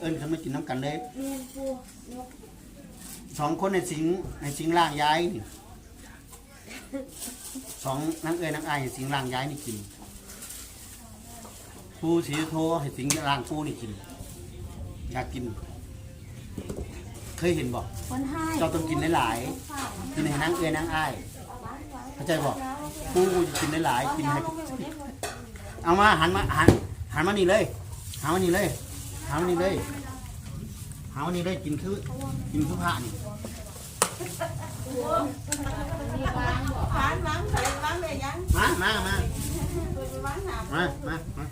เอิ้นเขามากินน้ำกันเลยเรียนปูนกสองคนในสิงในสิงล่างย้ายนี่สองนางเอ้ยนางอายให้สิงล่างย้ายนี่กินผู้สีโทให้สิงล่างผู้นี่กิน อยากกิน เคยเห็นบอก คนให้เราต้องกินหลายๆ กินให้นางเอ้ยนางอาย เข้าใจบอกผู้กูจะกินหลายๆกินให้ เอามาหันมาหันหันมานี่เลยหันมานี่เลย หันมานี่เลยหันมานี่เลยกินคือกินคือพระนี่ผานวางใส่วางเลยยังมามามาตัวจางหนามามามา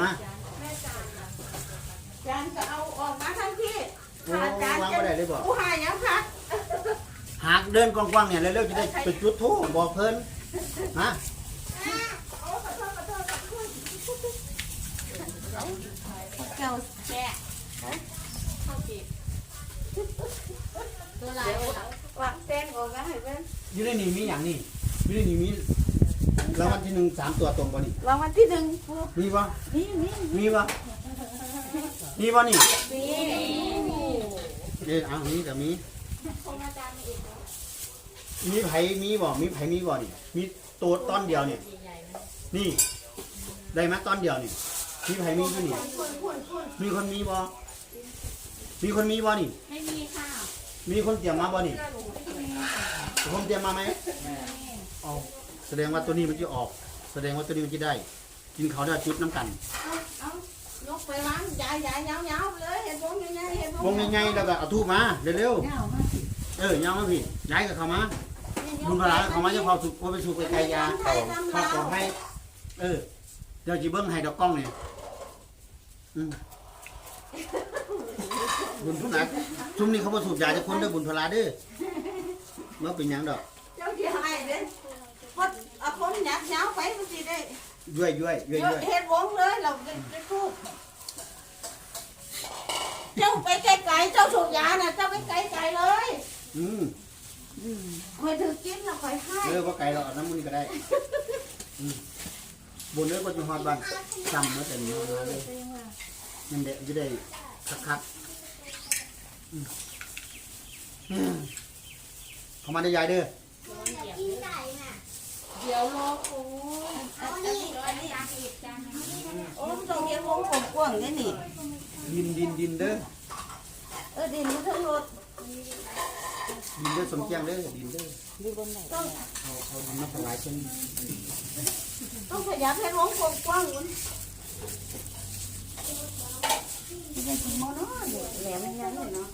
มาจานก็เอาออกมาทั้งที่โอ้วางไม่ได้เลยบอกผู้หายยังพักหากเดินกว้างๆเนี่ยเร็วๆจะได้ไปจุดโทษบอกเพิ่นนะ ก่าแก่เข้าจีบตัวลายวางแตงออกมาให้เพื่อนอยู่ในนี่มีอย่างนี่อยู่ในนี่มีรางวัลที่หนึ่งสามตัวตรงป่ะนี่รางวัลที่หนึ่งผู้มีป่ะนี่นี่มีป่ะมีป่ะนี่นี่เดี๋ยวเอามีแต่มีมีไผมีบ่ มีไผมีบ่นี่ มีตัวตอนเดียวเนี่ยนี่ ได้มาตอนเดียวนี่มีไผมีอยู่นี่ มีคนมีบ่มีคนมีบ่นี่ ไม่มีค่ะมีคนเตรียมมาบ่นี่คนเตรียมมาไหมเอาแสดงว่าตัวนี้มันจะออก แสดงว่าตัวนี้มันจะได้ กินเขาวได้จุดน้ำกันเอายกไปวางใหญ่ใหญ่ยาวยาวๆเลยเห็นวงใหญ่ๆเห็นวงง่ายๆแล้วก็เอาทูบมาเร็วๆเออยาวมาพี่ย้ายกับเขามาบุญพลาเขามาจะพอสุกว่าไปสุกไปไกลยาเขาเขาขอให้ เออ เดี๋ยวจีเบิ้งให้ดอกกล้องเนี่ยอืม บุญพลาชุมนี้เขาบ่สูบยาจะคนเด้อบุญพลาเด้อเมื่อเป็นหยังดอกเจ้าที่ให้เด้วัดเอาคนหยักยาวไปมันสิได้ย้วยย้วยย้วยย้วยเห็นวงเลยเราได้ทูบเจ้าไปไกลๆเจ้าสูบยาน่ะเจ้าไปไกลๆเลยอืมคอยถือกินแล้วคอยให้เออว่าไก่เราเอาน้ำมันก็ได้อืมบุญเด้อก็จะฮอดบ้านจำเมื่อแต่นี้มาเลย นั่นแหละจะได้คักๆอืมอืมเขามาได้ยายเด้อเดี๋ยวรอโอ้โอ้ต้องเรียนวงกว้างๆนี่นี่ดินดินดินเด้อเออดินมันทั้งรถดินเด้อสมเกียงเด้อดินเด้อต้องเอาเอาดินมาถวายเพิ่นต้องขยับให้วงกว้างๆมั นจะได้กินมเนาะแหลมมันยังเลยเนาะ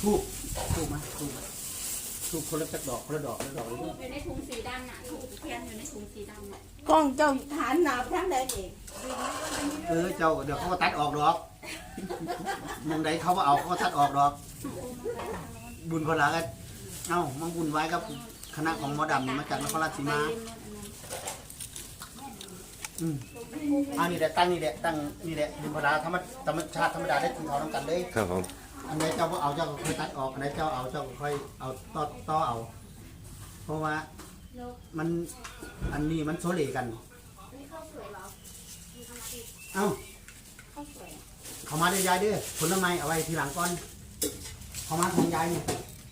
ทูบทูบมาทูบมาทูบคนละจักดอกคนละดอกคนละดอกอยู่ในถุงสีดำน่ะถูกเทียนอยู่ในถุงสีดำน่ะกล้องเจ้าฐานหนาบทั้งใดเองเออเจ้าเดี๋ยวเขาก็ตัดออกดอกมองใดเขาว่าเอาเขาก็ตัดออกดอก บุญพลากันเอ้ามังบุญไว้กับคณะของหมอดำนี่มาจากนครราชสีมา อืมอันนี้แหละตั้งนี่แหละตั้งนี่แหละบุญพลาธรรมธรรมชาติธรรมดาได้กินเขาต้องกันเลย ครับผม อันไหนเจ้าก็เอาเจ้าก็ค่อยตัดออกอันไหนเจ้าเอาเจ้าก็ค่อยเอาต่อต่อเอา เพราะว่ามันอันนี้มันโซเลกันเอ้าเขามาได้ยายเด้อผลไม้เอาไว้ทีหลังก่อนเขามาของยายเนี่ย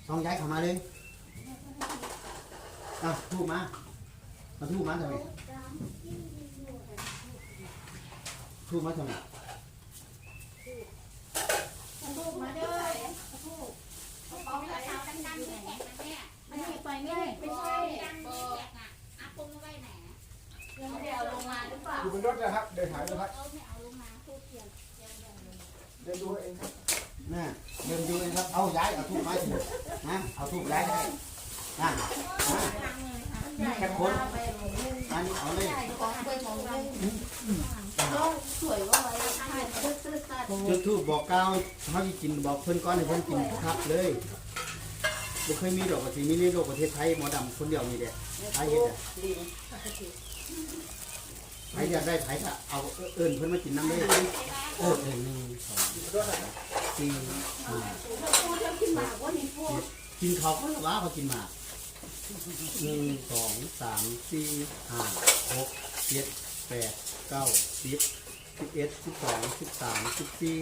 ของยายเขามาเลยเอาทูบมามาทูบมาทำไม ทูบมาทำไมเอาไปเอาดังๆที่แข็งนะแม่มันหยิบไปไม่ได้ไม่ใช่ดังที่แข็งอะอัพปุ้งไว้ไหนยังไม่ได้เอาลงมาหรือเปล่าอยู่บนรถนะครับ เดินหายไปครับเออไม่เอาลงมาทูบเทียนเดินดูเองครับน่ะเดินดูเองครับ เอาย้ายเอาทูบมาสินะเอาทูบย้ายได้นะนะแค่คนอันนี้เอาเลยของไปมองเลย ต้องสวยว่าไว้ให้ตึ๊ดตึ๊ดตัดจุดทูบบอกกล่าวเขาจะกินบอกเพิ่นก้อนให้เพิ่นกินครับเลยบ่เคยมีดอกกระสีมีในโลกประเทศไทยหมอดำคนเดียวนี่แหละไทยเฮ็ดอะไผอยากได้ไผก็เอาเอิ้นเพิ่นมากินน้ำเลยเออเออหนึ่งสองสี่ห้าพูดแล้วขึ้นมาว่านี่พูดกินเขาเขาละว่าเขากินหมากหนึ่งสองสามสี่ห้าหกเจ็ด แปดเก้าสิบสิบเอ็ดสิบสองสิบสามสิบสี่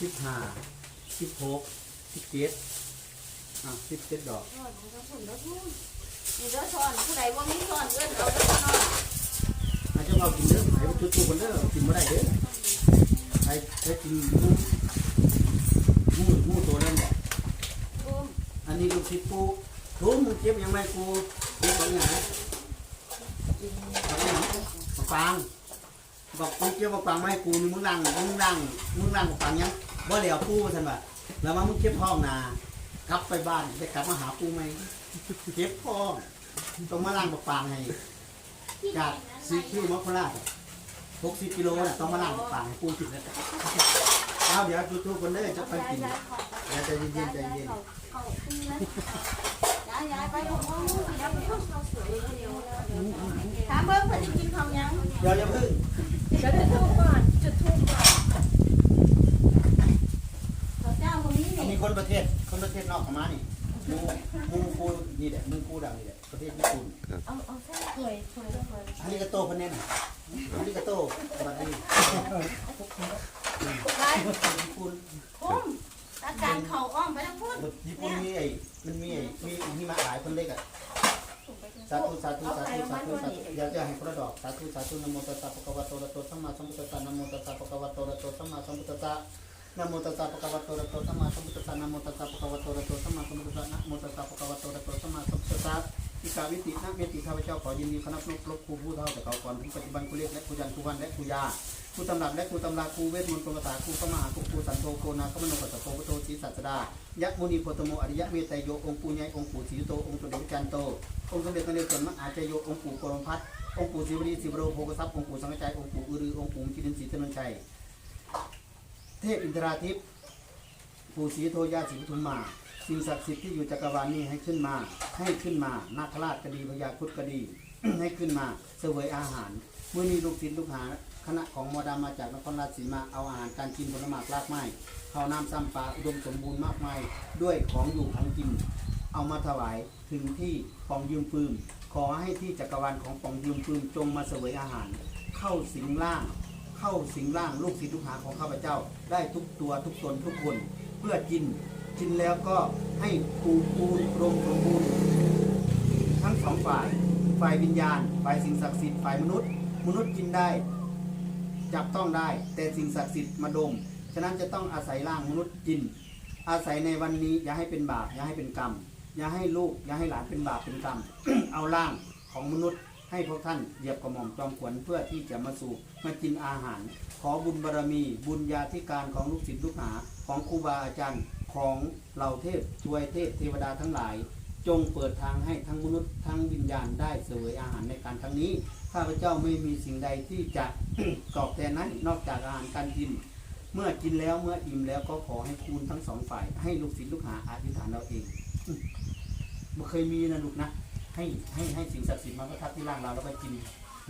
สิบห้าสิบหกสิบเจ็ดอะสิบเจ็ดดอกใช่ข้าวต้มีเด้อช้อนผู้ใดว่ามีช้อนเอื้อนเอาเด้อช้อนอาจจะเอากินเด้อให้มันจุดๆกันเด้อกินไม่ได้เด้อใครใครกินงูงูงูตัวนั้นเนี่ยอันนี้ลูกศิษย์ปูทุมมึงเจ็บยังไงกูเจ็บตรงไหนเอาไปไหน มาฟังบอกมึงเจ็บมาฟังไม่ให้กูนี่มึงนั่งมึงนั่งมึงนั่งมาฟังยังว่าเหลียวปูมาสันบ่แล้วว่ามึงเจ็บท้องนากลับไปบ้านได้กลับมาหาปูไหมเจ็บท้องต้องมาล่างมาฟังให้จากซีคิวมะพร้าวหกสิบกิโลน่ะต้องมาล่างปากให้ปูกินแล้วเอาเดี๋ยวทุกๆคนเด้อจะไปกินเดี๋ยวใจเย็นๆใจเย็นย้ายย้ายไปของห้องนู้นย้ายไปห้อราสวยเดียวถามเบิ่งเพิ่นสิกินข้าวยังเดี๋ยวอย่าเพิ่งจุดทูบก่อนจุดทูบก่อนข้าเจ้าตรงนี้มีนี่คนประเทศคนประเทศนอกเขามานี่มูมูกูนี่แหละมึงกูดังนี่แหละประเทศญี่ปุ่นเอาเอาเส้นสวยสวยสวยอันนี้ก็โตคนนี้น่ะอันนี้ก็โตสวัสดี ไป ญี่ปุ่น คุ้มอาการเข่าอ้อมไปทั้งพุ่น ญี่ปุ่นมีไอ้มันมีไอ้มีมีมาหลายคน เล็กอะสาธุสาธุสาธุสาธุสาธุอยากจะให้พระดอกสาธุสาธุนะโมตัสสะภะคะวะโตอะระหะโตสัมมาสัมพุทธัสสะนะโมตัสสะภะคะวะโตอะระหะโตสัมมาสัมพุทธัสสะนะโมตัสสะภะคะวะโตอะระหะโตสัมมาสัมพุทธัสสะนะโมตัสสะภะคะวะโตอะระหะโตสัมมาสัมพุทธัสสะนะโมตัสสะภะคะวะโตอะระหะโตสัมมาสัมพุทธัสสะ อิกาวิตินะเมติข้าพเจ้าขอยินดีคณะนกลบครูผู้เท่าแต่เขาก่อนผู้ปัจจุบันครูเล็กและครูยันครูวันและครูยาครูตำรับและครูตำราครูเวทมนต์กรมฐาครูพระมหาครูครูสันโธโกนาคมโนกัสโพพุทโธสีสัสดายะมุนีโพธโมอริยะเมตไตโยองค์ปูใหญ่องค์ปู่ศรีโตองค์สมเด็จจันโตองค์สมเด็จพระนเรศวรมหาจโยองค์ปู่โกรมพัฒองค์ปู่ศิวรีศิวโรโภกทรัพย์องค์ปู่สังฆจัยองค์ปู่อือรือองค์ปู่จิรินศรีธนนชัยเทพอินทราทิพย์ปู่ศรีโทยาศรีปทุมมา สิ่งศักดิ์สิทธิ์ที่อยู่จักรวาลนี้ให้ขึ้นมา ให้ขึ้นมานาคราชก็ดีพญาครุดก็ดี ให้ขึ้นมาเสวยอาหารเมื่อนี้ลูกศิษย์ลูกหาคณะของมอดามาจากนครราชสีมาเอาอาหารการกินผลไม้รากไม้ข้าวน้ำซ้ำปลาอุดมสมบูรณ์มากมายด้วยของอยู่ของกิน เอามาถวายถึงที่ปองยืมปืมขอให้ที่จักรวาลของปองยืมปืมจงมาเสวยอาหาร เข้าสิงร่าง เข้าสิงร่างลูกศิษย์ลูกหาของข้าพเจ้า ได้ทุกตัวทุกตนทุกคน เพื่อกิน กินแล้วก็ให้ปูปูรมสมบูรณ์ทั้งสองฝ่าย ฝ่ายวิญญาณ ฝ่ายสิ่งศักดิ์สิทธิ์ฝ่ายมนุษย์ มนุษย์กินได้ จับต้องได้ แต่สิ่งศักดิ์สิทธิ์มาดม ฉะนั้นจะต้องอาศัยร่างมนุษย์กิน อาศัยในวันนี้อย่าให้เป็นบาปอย่าให้เป็นกรรม อย่าให้ลูกอย่าให้หลานเป็นบาปเป็นกรรม เอาร่างของมนุษย์ให้พวกท่านเหยียบกระหม่อมจอมขวัญเพื่อที่จะมาสู่มากินอาหาร ขอบุญบารมี บุญญาธิการของลูกศิษย์ลูกหาของครูบาอาจารย์ ของเหล่าเทพทวยเทพเทวดาทั้งหลาย จงเปิดทางให้ทั้งมนุษย์ทั้งวิญญาณได้เสวยอาหารในการครั้งนี้ ข้าพเจ้าไม่มีสิ่งใดที่จะตอบแทนนั้นนอกจากอาหารการกิน เมื่อกินแล้วเมื่ออิ่มแล้วก็ขอให้คุณทั้งสองฝ่าย ให้ลูกศิษย์ลูกหาอธิษฐานเราเองมบ่เคยมีนะลูกนะให้ให้ให้สิ่งศักดิ์สิทธิ์มาประทับที่ร่างเราแล้วก็กิน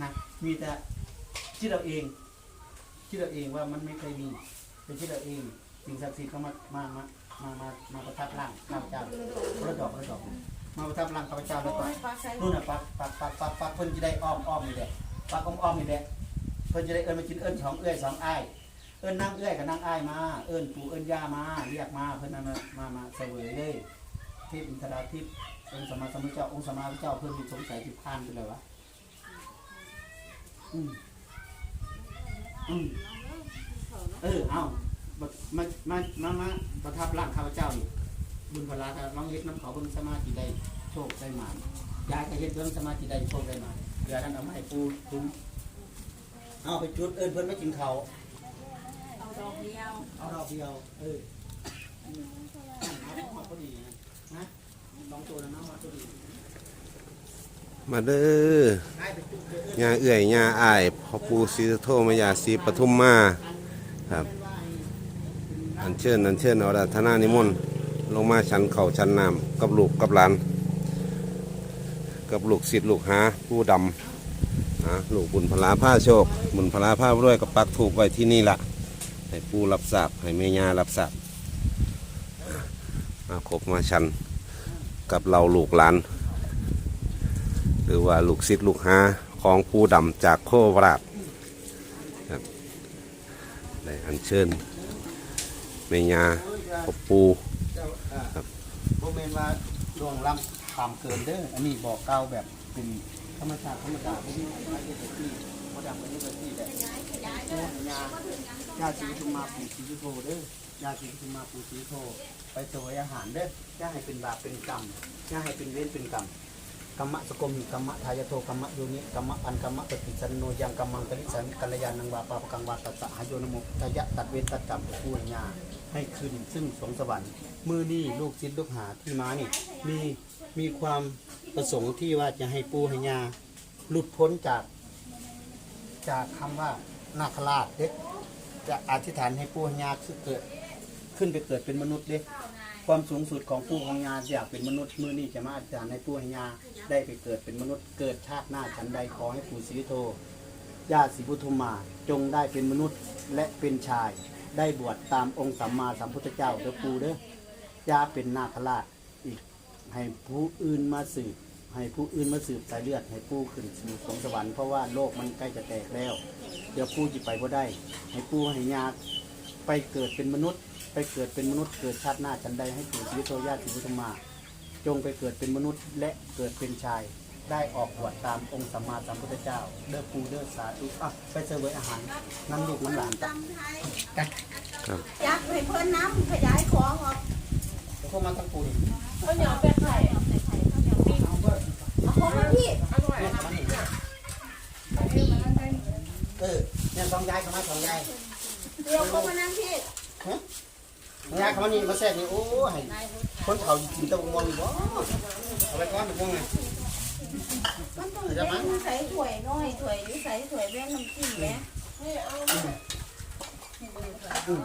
นะมีแต่คิดเราเองคิดเราเองว่ามันไม่เคยมีเป็นคิดเราเองสิ่งศักดิ์สิทธิ์เขามามามา มามามาประทับร่างข้าพเจ้าพระดอกพระดอกมาประทับร่างข้าพเจ้าแล้วก็รุ่นู่นน่ะปักปักปักปักปักเพิ่นจะได้อ้อมอ้อมนี่แหละปักอ้อมอ้อมนี่แหละเพิ่นจะได้เอิ้นมากินเอิ้นสองเอื้อยสองอ้ายเอิ้นนั่งเอื้อยกับนั่งอ้ายมา เอิ้นปู่เอิ้นย่ามาเรียกมาเพิ่นเอามามามาเสวยเลยเทพย์อินทราทิพย์องค์สมมาสมุทเจ้าองค์สมมาพุทเจ้าเพิ่นมีสงสัยที่พานไปเลยวะอืมอืมเออเอา มามามามาประทับร่างข้าพเจ้านี่บุญพลาก็ลองเฮ็ดน้ำเขาเบิ่งสมาธิได้โชคได้หมานยายก็เฮ็ดเรื่องสมาธิได้โชคได้มาเดี๋ยวท่านเอามาให้ปูถุงเอาไปจุดเอิ้นเพิ่นมากินข้าวเอาดอกเดียวเอาดอกเดียวเอออืมเอาดอกมาพอดีนะนะสองตัวแล้วเนาะมาพอดีมาเด้อให้ไปจุดเอิ้นญาเอื้อยญาอ้ายพ่อปู่ศรีสุโธมายาศรีปทุมมาครับ อันเชิญอันเชิญเอาราธนานิมนต์ลงมาชั้นเข่าชั้นน้ำกับลูกกับหลาน กับลูกศิษย์ลูกหาผู้ดำนะลูกบุญพลาผ้าโชค บุญพลาผ้าด้วยกับปักถูกไว้ที่นี่ละให้ผู้รับทราบให้เมียารับทราบมาครบมาชันกับเราลูกหลาน หรือว่าลูกศิษย์ลูกหาของผู้ดำจากโคราชได้อัญเชิญ แม่ยาพ่อปูเจ้าอ่าโบเมนว่าดวงล้ำตามเกินเด้อ อันนี้บอกเกล่าแบบเป็นธรรมชาติธรรมดาไม่ได้ไม่ได้เป็นที่มดดำไม่ได้เป็นที่แบบญาญาสีทุมมาปูสีโทเด้อยาสีทุมมาปูสีโทไปเสวยอาหารเด้อย่าให้เป็นบาปเป็นกรรมย่าให้เป็นเวรเป็นกรรมกรรมะสกมหิกรรมะทายโทกรรมะโยนิกรรมะอันกรรมะปฏิสันโนยังกรรมังกริสันกัลยาณังวาปาปกังวาตัสสะหายโยนโมทายะตัดเวทตัดกรรมผู้ญา ให้คืนซึ่งสวงสวรรค์มือนี่ลูกศิษย์ลูกหาที่มานี่มีมีความประสงค์ที่ว่าจะให้ปู่ให้ญาหลุดพ้นจาก จากคำว่านาคราชเด็กจะอธิษฐานให้ปู่ให้ญาคือเกิด ขึ้นไปเกิดเป็นมนุษย์เด็กความสูงสุดของผู้ของญาอยากเป็นมนุษย์มือนี้จะมาอาจารย์ให้ผู้ให้ญาได้ไปเกิดเป็นมนุษย์เกิดชาติหน้าฉันใดขอให้ปู่ศรีโทญาติศรีพุทธมาจงได้เป็นมนุษย์และเป็นชาย ได้บวชตามองค์สัมมาสัมพุทธเจ้าเด้อปูเด้อย่าเป็นนาคราชอีกให้ผู้อื่นมาสืบ ให้ผู้อื่นมาสืบสายเลือด ให้ผู้ขึ้นสู่สวงสวรรค์เพราะว่าโลกมันใกล้จะแตกแล้ว เดี๋ยวผู้จะไปบ่ได้ ให้ผู้ให้ญาไปเกิดเป็นมนุษย์ ไปเกิดเป็นมนุษย์เกิดชาติหน้าจันใดให้ปู่ศรีโทญาติศรีพุทธมา จงไปเกิดเป็นมนุษย์และเกิดเป็นชาย ได้ออกบวชตามองค์สัมมาสัมพุทธเจ้า เด้อปูเด้อสาธุอะไปเสวยอาหารน้ำลูกน้ำหลานกันครับยักษ์ให้เพิ่นน้ำขยายของออกเดี๋ยวพวกมันต้องปูดิเอาหยอไปไข่เอาของมาพี่เนี่ยมันนี่เออเนี่ยสองยายเข้ามาสองยายเดี๋ยวของมานั่งพี่ฮะสองยายเข้ามานี่มาแทรกนี่โอ้ยคนเขากินเต้าหู้อยู่บ่เอาไปก่อนไปก่อนไงมันต้อง แบ่งใส่ถ้วยน้อยถ้วยหรือใส่ถ้วยแบ่งน้ำจิ้มแหมอืม